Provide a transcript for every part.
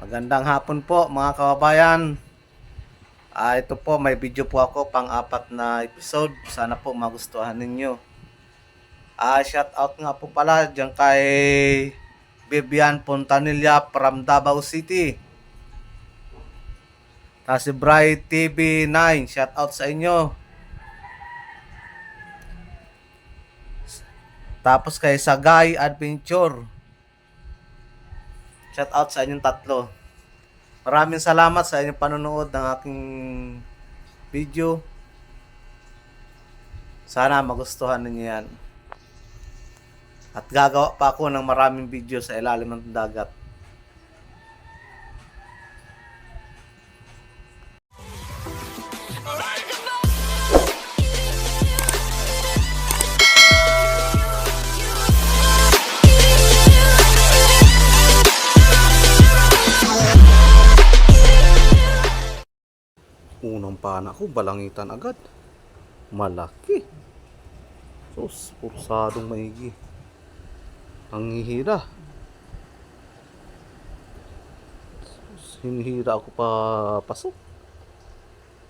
Magandang hapon po mga kababayan. Ah, ito po may video po ako pang-apat na episode. Sana po magustuhan ninyo. Ah, shout out nga po pala diyan kay Vivian Pontanilla from Davao City. Tapos si Bright TV9, shout out sa inyo. Tapos kay Sagay Adventure. Shout out sa inyong tatlo. Maraming salamat sa inyong panonood ng aking video. Sana magustuhan ninyo yan. At gagawa pa ako ng maraming video sa ilalim ng dagat. Unang pana ko, balangitan agad. Malaki. Sus, pursadong maigi. Ang hihira. Sus, hinihira ako pa pasok.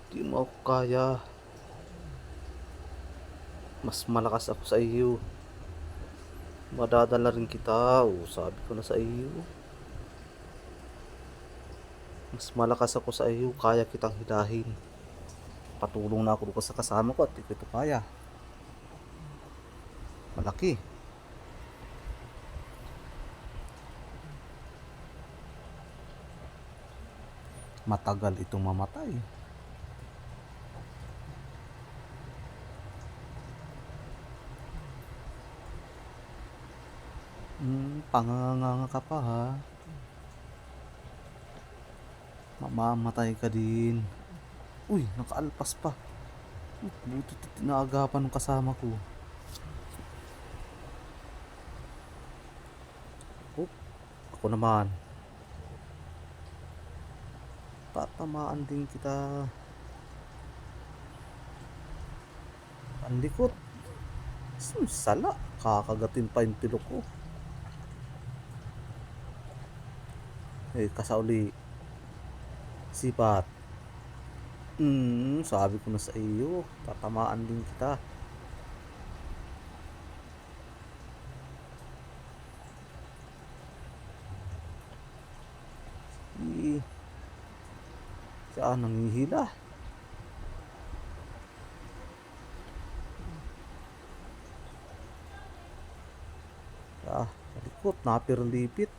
Di mo ako kaya. Mas malakas ako sa iyo. Madadala rin kita. O, sabi ko na sa iyo. Mas malakas ako sa iyo, kaya kitang hilahin. Patulong na ako doon sa kasama ko at di ko kaya. Malaki. Matagal itong mamatay. Hmm, panganganga ka pa ha. Mamamatay ka din. Uy, nakaalpas pa. Buti naagapan ng kasama ko. Oh, ako naman. Tatamaan din kita. Ang likot. Sala. Kakagatin pa yung tilok ko. Eh, kasauli. Sipat. Hmm, sabi ko na sa iyo, tatamaan din kita. Eh, Saan nangihila? Ah, malikot, napirlipit.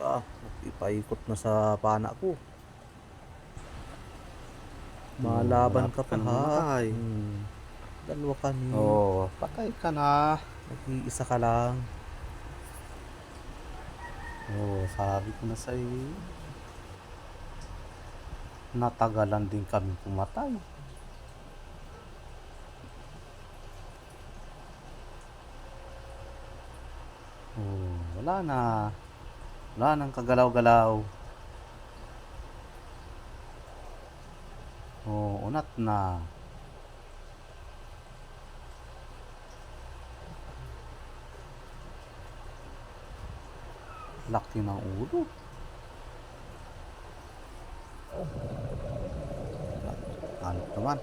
Ah, ipaikot na sa pana ko. Malaban ka pa ha. Hmm. Dalawa ka ni. Oo, patay ka na. Nag-iisa ka lang. Oo, sabi ko na sa iyo. Natagalan din kami pumatay. Oo, wala na. Wala nang kagalaw-galaw. Oo, unat na. Laki ng ulo. Ano naman?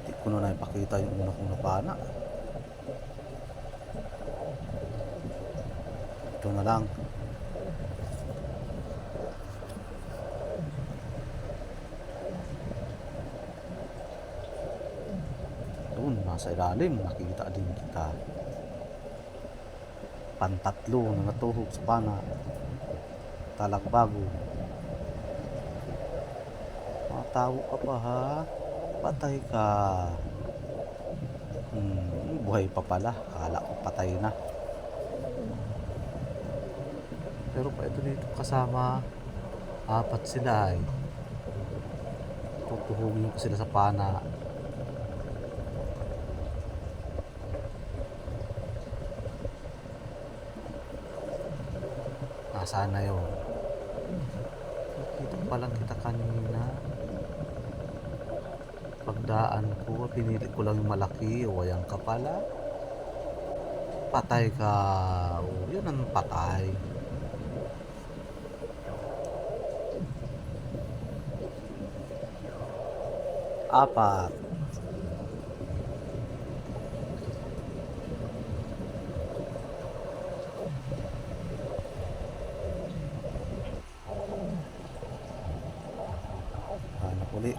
Hindi ko yung una kong napana. Ito na lang. Doon, nasa ilalim, nakita din kita. Pantatlo na natuhog sa pana. Talagbago. Matawo ka pa ha. Patay ka. Hmm, buhay pa pala. Kala ko patay na. Pero pa ito dito kasama. Apat sila ay. Tutuhugin ko sila sa pana. Nasaan na yun? Nakita pa lang kita kanina. Pagdaan ko, pinili ko lang yung malaki. O, ayan ka pala. Patay ka. O, yun ang patay. Apat. Hanap uli.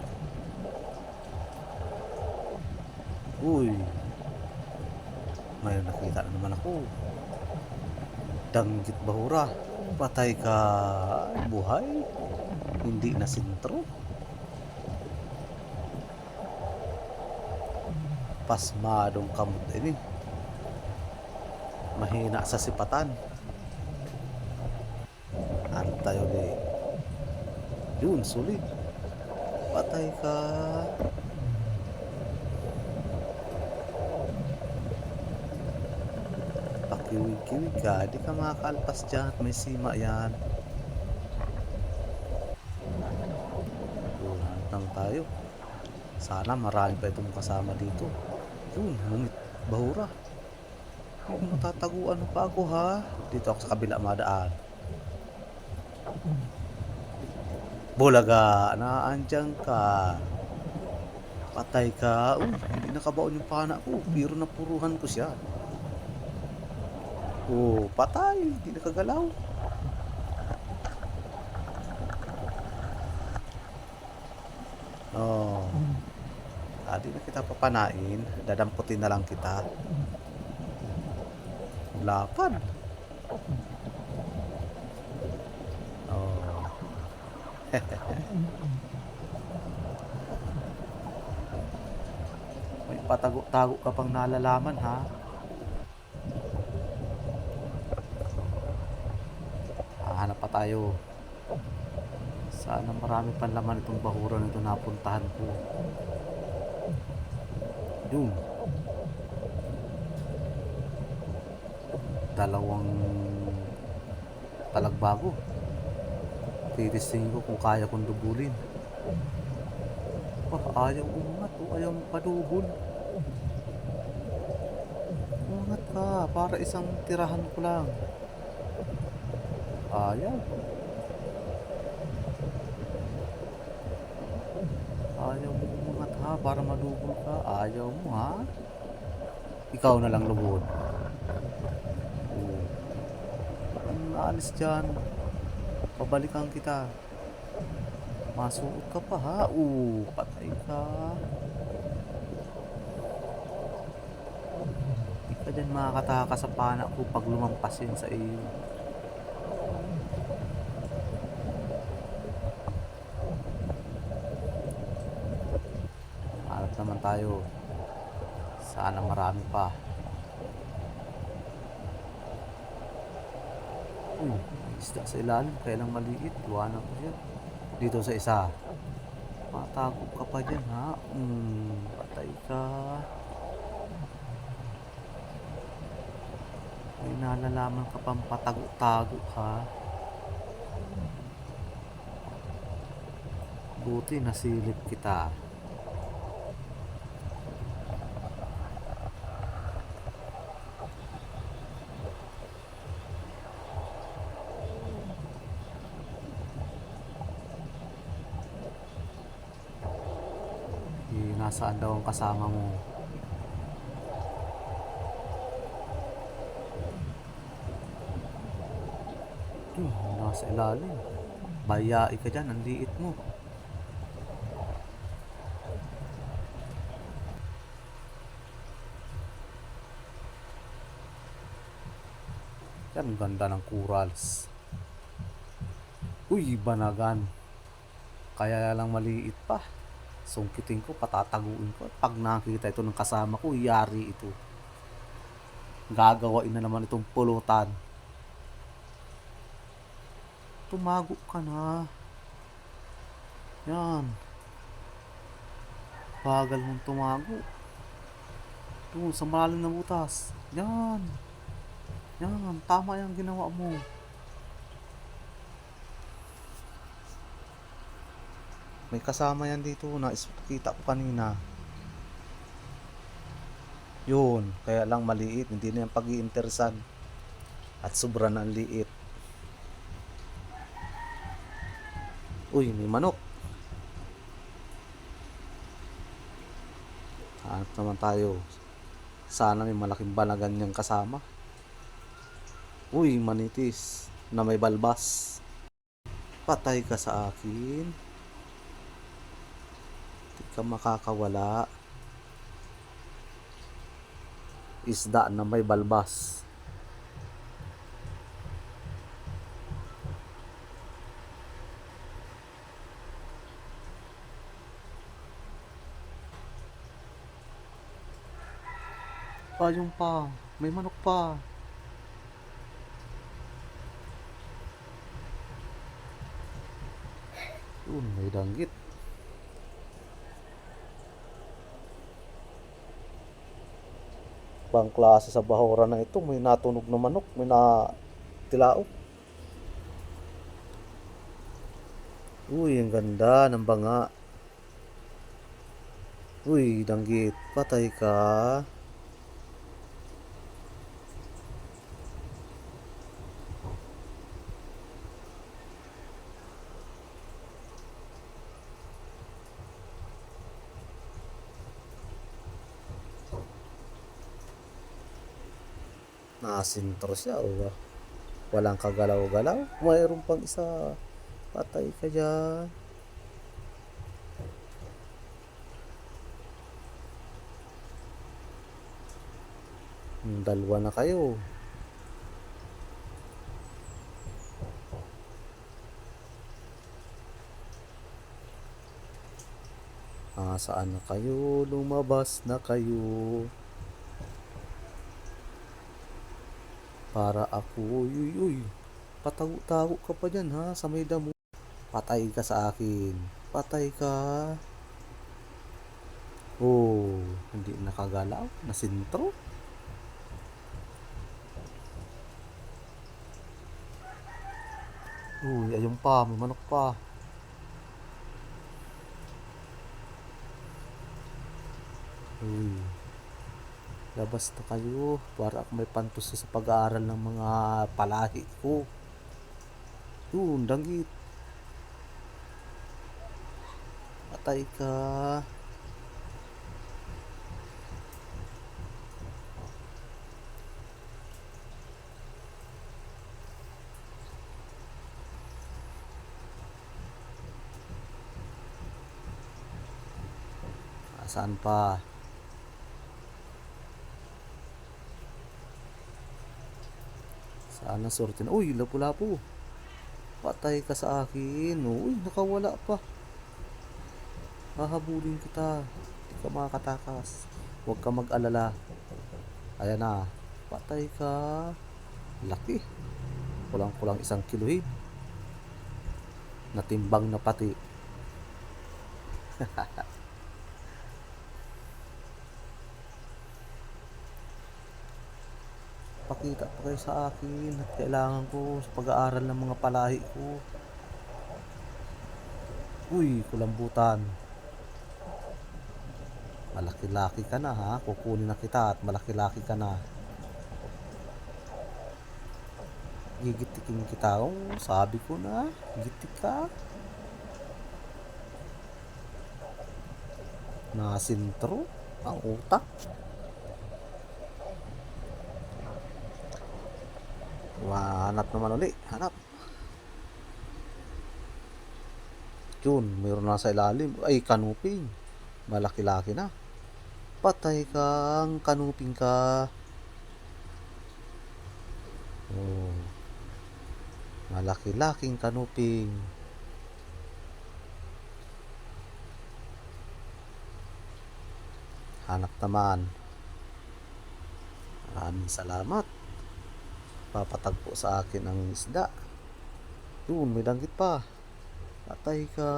Uy. May nakita na naman ako. Danggit bahura. Patay ka. Ay, Buhay. Hindi na sintro. Pasmadong kamot ini. Mahina sa sipatan. Antayo ni. Yun, sulit. Patay ka. Pakiwig-kiwig ka. Di ka makakalpas dyan. May sima yan. Ulan lang tayo. Sana marami pa itong kasama dito. Yun, humit. Bahura. Huwag matataguan pa ako ha. Dito ako sa kabila madaan. Bulaga, naandyan ka. Patay ka. Uy, hindi nakabaon yung pana ko. Biro na puruhan ko siya. Oh, patay. Hindi nakagalaw. Oh. Ah, di na kita papanain. Dadamputin na lang kita. Lapad. Oh. May patago-tago ka pang nalalaman ha. Hahanap pa tayo. Sana marami pang laman itong bahura nito napuntahan ko. Yun. Dalawang talagbago. Titistingin ko kung kaya kong dubulin. Wah, ayaw umangat o ayaw padubol. Umangat ka para isang tirahan ko lang. Ayaw. Ayaw mo umangat ha para madubol ka. Ayaw mo ha. Ikaw na lang lubod. Ang naalis dyan. Pabalikan kita. Masuot ka pa ha. Oo, patay ka. Hindi ka dyan makakataka sa pana ko pag lumampas sa iyo. Hanap naman tayo. Sana marami pa. Uy, isda sa ilalim. Kaya lang maliit. Iwanan ko siya. Dito sa isa. Matago ka pa dyan ha. Hmm, patay ka. May nalalaman ka pang patago-tago ha. Buti nasilip kita. Eh, nasaan daw ang kasama mo? Ito, nasa ilalim. Bayai ka dyan, ang liit mo. Yan, ganda ng corals. Uy, banagan. Kaya lang maliit pa. Sungkitin ko, patataguin ko. Pag nakita ito ng kasama ko, yari ito. Gagawain na naman itong pulutan. Tumago ka na. Yan. Bagal mong tumago. Doon, sa malalim na butas. Yan. Yan, tama yung ginawa mo. May kasama yan dito na kita ko kanina. Yun, kaya lang maliit, hindi na yung pag iintersan At sobra na liit. Uy, may manok. Hanap naman tayo. Sana may malaking balagan niyang kasama. Uy, manitis na may balbas. Patay ka sa akin. Ka makakawala. Isda na may balbas. Payong pa. May manok pa. Yun, may danggit. Bang klase sa bahura na ito, may natunog na manok, may na tilao. Uy, ang ganda ng banga. Uy, danggit, patay ka. Nakasintro siya o ba? Walang kagalaw-galaw. Mayroon pang isa. Patay ka dyan. Hmm, Dalawa na kayo. Ah, saan na kayo? Lumabas na kayo. Para ako, uy, uy, uy. Patago-tago ka pa dyan ha, sa may damo. Patay ka sa akin. Patay ka. Oh, hindi nakagalaw. Nasintro. Uy, ayun pa, may manok pa. Uy. Labas na kayo para ako may pantos sa pag-aaral ng mga palahi ko. Yun, danggit. Patay ka. Saan pa? Sana sorte na. Uy, lapu-lapu. Patay ka sa akin. Uy, nakawala pa. Hahabulin kita. Hindi ka makakatakas. Huwag ka mag-alala. Ayan na. Patay ka. Laki. Kulang-kulang isang kiluhin. Natimbang na pati. pakita pa kayo sa akin at kailangan ko sa pag-aaral ng mga palahi ko. Uy, kulambutan. Malaki-laki ka na ha. Kukunin na kita at malaki-laki ka na. Gigitikin kita. Oh, sabi ko na. Gitik ka. Nasintro. Ang utak. Hanap naman uli. Hanap. Yun, mayroon na sa ilalim. Ay, kanuping. Malaki-laki na. Patay kang kanuping ka. Oh. Malaki-laking kanuping. Hanap naman. Maraming salamat papatagpo sa akin ang isda. Yun may danggit pa. Patay ka.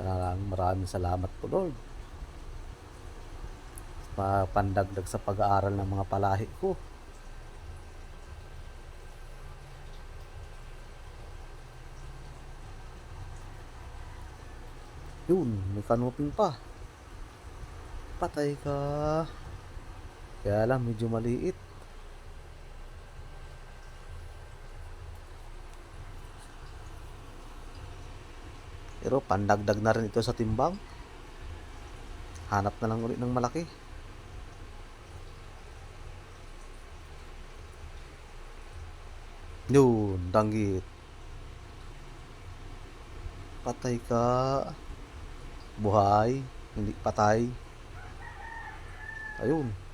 Maraming maraming salamat po Lord. Pandagdag sa pag-aaral ng mga palahi ko. Yun may kanoping pa. Patay ka. Kaya lang, medyo maliit. Pero pandagdag na rin ito sa timbang. Hanap na lang ulit ng malaki. Yun, danggit. Patay ka. Buhay. Hindi patay. Ayun.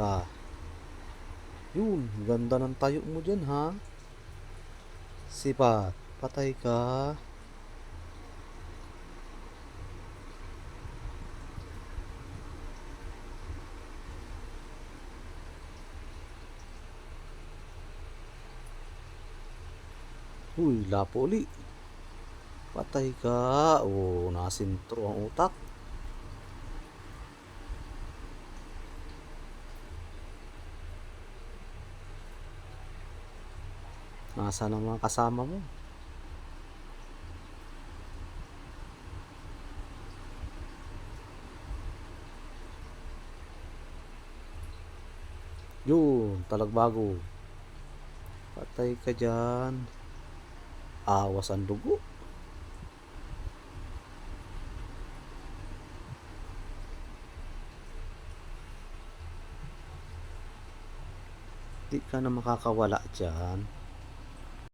Ka. Yun, ganda ng tayo mo dyan ha. Sipat, patay ka. Uy, lapo uli. Patay ka. Oh, nasintro ang utak. Nasa na mga kasama mo? Yun, talagbago. Patay ka dyan. Awas ang dugo. Di ka na makakawala dyan.